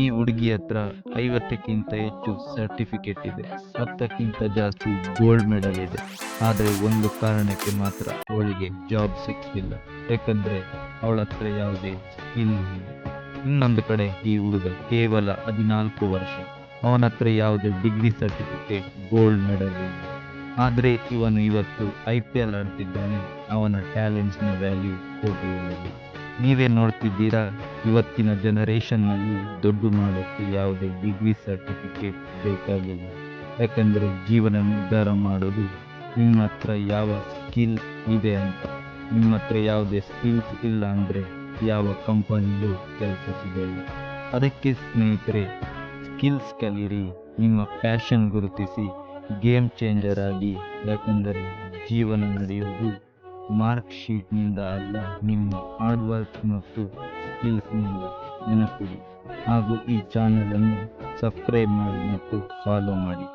ಈ ಹುಡುಗಿ ಹತ್ರ ಐವತ್ತಕ್ಕಿಂತ ಹೆಚ್ಚು ಸರ್ಟಿಫಿಕೇಟ್ ಇದೆ. ಹತ್ತಕ್ಕಿಂತ ಜಾಸ್ತಿ ಗೋಲ್ಡ್ ಮೆಡಲ್ ಇದೆ. ಆದರೆ ಒಂದು ಕಾರಣಕ್ಕೆ ಮಾತ್ರ ಅವಳಿಗೆ ಜಾಬ್ ಸಿಗ್ತಿಲ್ಲ ಯಾಕಂದರೆ ಅವಳ ಹತ್ರ ಯಾವುದೇ ಸ್ಕಿಲ್ ಇಲ್ಲ. ಇನ್ನೊಂದು ಕಡೆ ಈ ಹುಡುಗ ಕೇವಲ ಹದಿನಾಲ್ಕು ವರ್ಷ. ಅವನ ಹತ್ರ ಯಾವುದೇ ಡಿಗ್ರಿ ಸರ್ಟಿಫಿಕೇಟ್ ಗೋಲ್ಡ್ ಮೆಡಲ್ ಇಲ್ಲ. ಆದರೆ ಇವನು ಇವತ್ತು ಐ ಪಿ ಎಲ್ ಆಡ್ತಿದ್ದಾನೆ. ಅವನ ಟ್ಯಾಲೆಂಟ್ಸ್ನ ವ್ಯಾಲ್ಯೂ ಕೋಟಿ ನೀವೇ ನೋಡ್ತಿದ್ದೀರಾ? ಇವತ್ತಿನ ಜನರೇಷನ್ನಲ್ಲಿ ದುಡ್ಡು ಮಾಡೋಕ್ಕೆ ಯಾವುದೇ ಡಿಗ್ರಿ ಸರ್ಟಿಫಿಕೇಟ್ ಬೇಕಾಗಿಲ್ಲ. ಯಾಕಂದರೆ ಜೀವನ ನಿರ್ಧಾರ ಮಾಡೋದು ನಿಮ್ಮ ಹತ್ರ ಯಾವ ಸ್ಕಿಲ್ ಇದೆ ಅಂತ. ನಿಮ್ಮ ಹತ್ರ ಯಾವುದೇ ಸ್ಕಿಲ್ಸ್ ಇಲ್ಲ ಅಂದರೆ ಯಾವ ಕಂಪನಿಯು ಕೆಲಸ ಸಿಗಲ್ಲ ಅದಕ್ಕೆ ಸ್ನೇಹಿತರೆ ಸ್ಕಿಲ್ಸ್ ಕಲಿಯಿರಿ. ನಿಮ್ಮ ಪ್ಯಾಷನ್ ಗುರುತಿಸಿ ಗೇಮ್ ಚೇಂಜರ್ ಆಗಿ, ಯಾಕಂದರೆ ಜೀವನ ನಡೆಯೋದು ಮಾರ್ಕ್ ಶೀಟ್ನಿಂದ ಅಲ್ಲ, ನಿಮ್ಮ ಹಾರ್ಡ್ ವರ್ಕ್ ಮತ್ತು ಸ್ಕಿಲ್ಸ್ನಿಂದ ನೆನಪಿಡಿ. ಹಾಗೂ ಈ ಚಾನಲನ್ನು ಸಬ್ಸ್ಕ್ರೈಬ್ ಮಾಡಿ ಮತ್ತು ಫಾಲೋ ಮಾಡಿ.